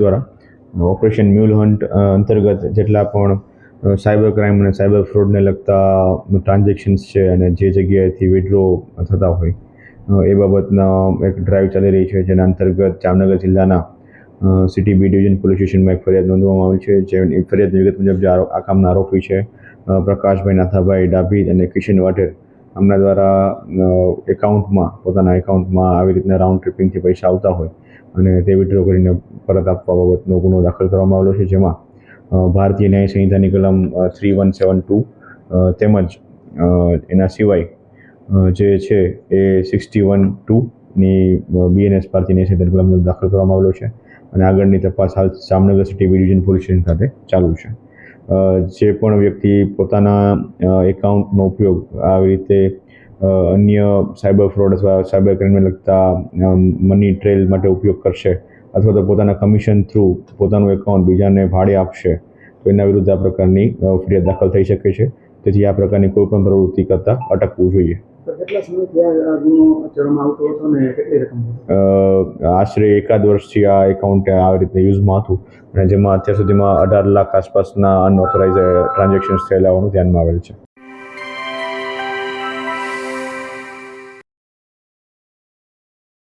દ્વારા. Operation mule hunt અંતર્ગત જેટલા પણ સાયબર ક્રાઇમ અને સાયબર ફ્રોડને લગતા ટ્રાન્ઝેક્શન્સ છે અને જે જગ્યાએથી વિડ્રો થતા હોય એ બાબતના એક ડ્રાઈવ ચાલી રહી છે જેના અંતર્ગત જામનગર જિલ્લાના સિટી બી ડિવિઝન પોલીસ સ્ટેશનમાં એક ફરિયાદ નોંધવામાં આવી છે જે ફરિયાદની વિગત મુજબ જે આ કામના આરોપી છે પ્રકાશભાઈ નાથાભાઈ ડાભી અને કિશન વાઢેર. આમના દ્વારા એકાઉન્ટમાં, પોતાના એકાઉન્ટમાં આવી રીતના રાઉન્ડ ટ્રીપિંગથી પૈસા આવતા હોય અને તે વિડ્રો કરીને પરત આપવા બાબતનો ગુનો દાખલ કરવામાં આવેલો છે. જેમાં ભારતીય ન્યાય સંહિતાની કલમ થ્રી વન સેવન ટુ તેમજ એના સિવાય જે છે એ સિક્સટી વન ટુની બીએનએસ ભારતીય ન્યાય સંહિતાની કલમ દાખલ કરવામાં આવેલો છે અને આગળની તપાસ હાલ Jamnagar city division police station ખાતે ચાલુ છે. જે પણ વ્યક્તિ પોતાના એકાઉન્ટનો ઉપયોગ આવી રીતે અન્ય સાયબર ફ્રોડ અથવા સાયબર ક્રાઇમને લગતા મની ટ્રેલ માટે ઉપયોગ કરશે અથવા તો પોતાના કમિશન થ્રુ પોતાનું એકાઉન્ટ બીજાને ભાડે આપશે, તો એના વિરુદ્ધ આ પ્રકારની ફરિયાદ દાખલ થઈ શકે છે. તેથી આ પ્રકારની કોઈ પણ પ્રવૃત્તિ કરતાં અટકવું જોઈએ. આ આ આશરે એકાદ વર્ષથી આ એકાઉન્ટ આવી રીતે યુઝમાં હતું. અને જેમાં અત્યાર સુધીમાં અઢાર લાખ આસપાસના અનઓથોરાઇઝ ટ્રાન્ઝેક્શન્સ થયેલા હોવાનું ધ્યાનમાં આવેલ છે.